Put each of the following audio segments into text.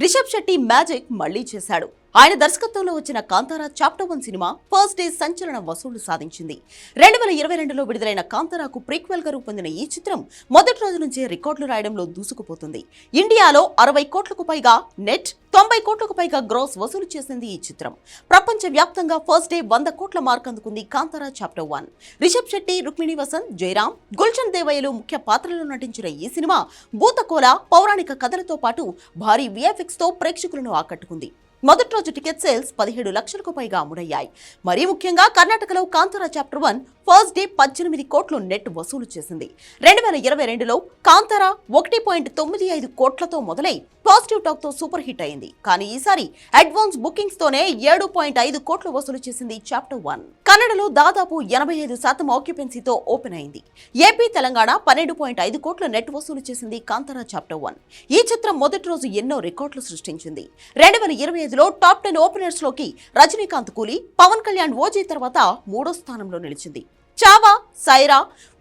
Rishabh Shetty magic మళ్ళీ చేశాడు. ఆయన దర్శకత్వంలో వచ్చిన Kantara chapter one cinema first day సంచలన వసూళ్ళు సాధించింది. రెండు వేల ఇరవై రెండులో విడుదలైన కాంతారాకు ప్రీక్వెల్గా రూపొందిన ఈ చిత్రం మొదటి రోజు నుంచే రికార్డులు రాయడంలో దూసుకుపోతుంది. ఇండియాలో అరవై కోట్లకు పైగా నెట్ తొంభై కోట్లకు పైగా గ్రోస్ వసూలు చేసింది ఈ చిత్రం. ప్రపంచ వ్యాప్తంగా ఫస్ట్ డే వంద కోట్ల మార్క్ అందుకుంది కాంతారా చాప్టర్ వన్. రిషబ్ శెట్టి రుక్మిణి వసంత్ జయరాం గుల్షన్ దేవయ్యలు ముఖ్య పాత్రలో నటించిన ఈ సినిమా భూతకోల పౌరాణిక కథలతో పాటు భారీ విఎఫ్ఎక్స్తో ప్రేక్షకులను ఆకట్టుకుంది. మొదటి రోజు టికెట్ సేల్స్ పదిహేడు లక్షలకు పైగా అమ్ముడయ్యాయి. మరీ ముఖ్యంగా కర్ణాటకలో Kantara chapter one first day పద్దెనిమిది కోట్లు నెట్ వసూలు చేసింది. రెండు వేల ఇరవై రెండులో కాంతారా ఒకటి పాయింట్ తొమ్మిది ఐదు కోట్లతో మొదలై పాజిటివ్ టాక్తో సూపర్ హిట్ అయింది. కానీ ఈసారి అడ్వాన్స్ బుకింగ్స్ తోనే ఏడు పాయింట్ ఐదు కోట్లు వసూలు చేసింది చాప్టర్ వన్. కన్నడలో దాదాపు ఎనభై ఐదు శాతం ఆక్యుపెన్సీతో ఓపెన్ అయింది. ఏపీ తెలంగాణ పన్నెండు పాయింట్ ఐదు కోట్ల నెట్ వసూలు చేసింది కాంతారా చాప్టర్ వన్. ఈ చిత్రం మొదటి రోజు ఎన్నో రికార్డులు సృష్టించింది. రెండు వేల ఇరవై ఐదులో టాప్ టెన్ ఓపెనర్స్లోకి రజనీకాంత్ కూలీ పవన్ కళ్యాణ్ ఓజీ తర్వాత మూడో స్థానంలో నిలిచింది. చావా సైరా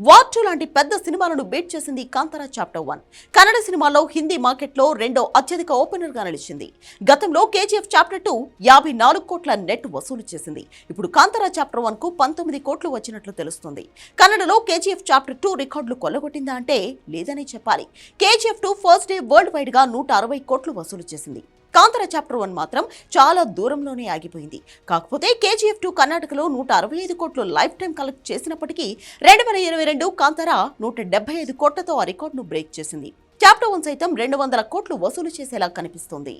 వార్చు టూ లాంటి పెద్ద సినిమాలను బీట్ చేసింది కాంతారా చాప్టర్ వన్. కన్నడ సినిమాలో హిందీ మార్కెట్లో రెండో అత్యధిక ఓపెనర్గా నిలిచింది. గతంలో కేజీఎఫ్ చాప్టర్ టూ యాభై నాలుగు కోట్ల నెట్ వసూలు చేసింది. ఇప్పుడు కాంతారా చాప్టర్ వన్కు పంతొమ్మిది కోట్లు వచ్చినట్లు తెలుస్తుంది. కన్నడలో కేజీఎఫ్ చాప్టర్ టూ రికార్డులు కొల్లగొట్టిందా అంటే లేదనే చెప్పాలి. KGF two first day world వైడ్గా నూట అరవై కోట్లు వసూలు చేసింది. కాంతర చాప్టర్ వన్ మాత్రం చాలా దూరంలోనే ఆగిపోయింది. కాకపోతే కేజీఎఫ్ టూ కర్ణాటకలో నూట అరవై ఐదు కోట్లు లైఫ్ టైం కలెక్ట్ చేసినప్పటికీ రెండు వేల ఇరవై రెండు కాంతార నూట డెబ్బై ఐదు కోట్లతో ఆ రికార్డును బ్రేక్ చేసింది. చాప్టర్ వన్ సైతం రెండు వందల కోట్లు వసూలు చేసేలా కనిపిస్తుంది.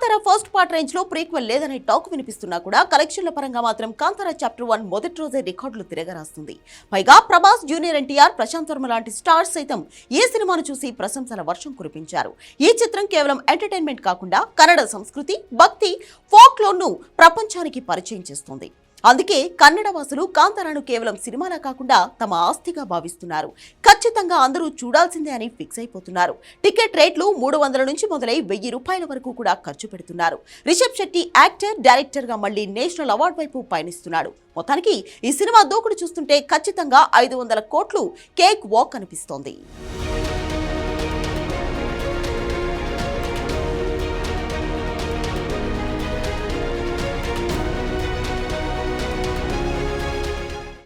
కాంతార ఫస్ట్ పార్ట్ రేంజ్లో ప్రీక్వెల్ లేదనే టాక్ వినిపిస్తున్నా కూడా కలెక్షన్ల పరంగా మాత్రం కాంతార చాప్టర్ వన్ మొదటి రోజే రికార్డులు తిరగరాస్తుంది. పైగా ప్రభాస్ జూనియర్ ఎన్టీఆర్ ప్రశాంత్ వర్మ లాంటి స్టార్స్ సైతం ఈ సినిమాను చూసి ప్రశంసల వర్షం కురిపించారు. ఈ చిత్రం కేవలం ఎంటర్టైన్మెంట్ కాకుండా కన్నడ సంస్కృతి భక్తి ఫోక్ ప్రపంచానికి పరిచయం చేస్తుంది. అందుకే కన్నడ వాసులు కాంతారాను కేవలం సినిమాలా కాకుండా తమ ఆస్తిగా భావిస్తున్నారు. ఖచ్చితంగా అందరూ చూడాల్సిందే అని ఫిక్స్ అయిపోతున్నారు. టికెట్ రేట్లు మూడు వందల నుంచి మొదలై వెయ్యి రూపాయల వరకు కూడా ఖర్చు పెడుతున్నారు. రిషబ్ శెట్టి యాక్టర్ డైరెక్టర్గా మళ్ళీ నేషనల్ అవార్డు వైపు పయనిస్తున్నాడు. మొత్తానికి ఈ సినిమా దూకుడు చూస్తుంటే ఖచ్చితంగా ఐదు వందల కోట్లు కేక్ వాక్ అనిపిస్తోంది.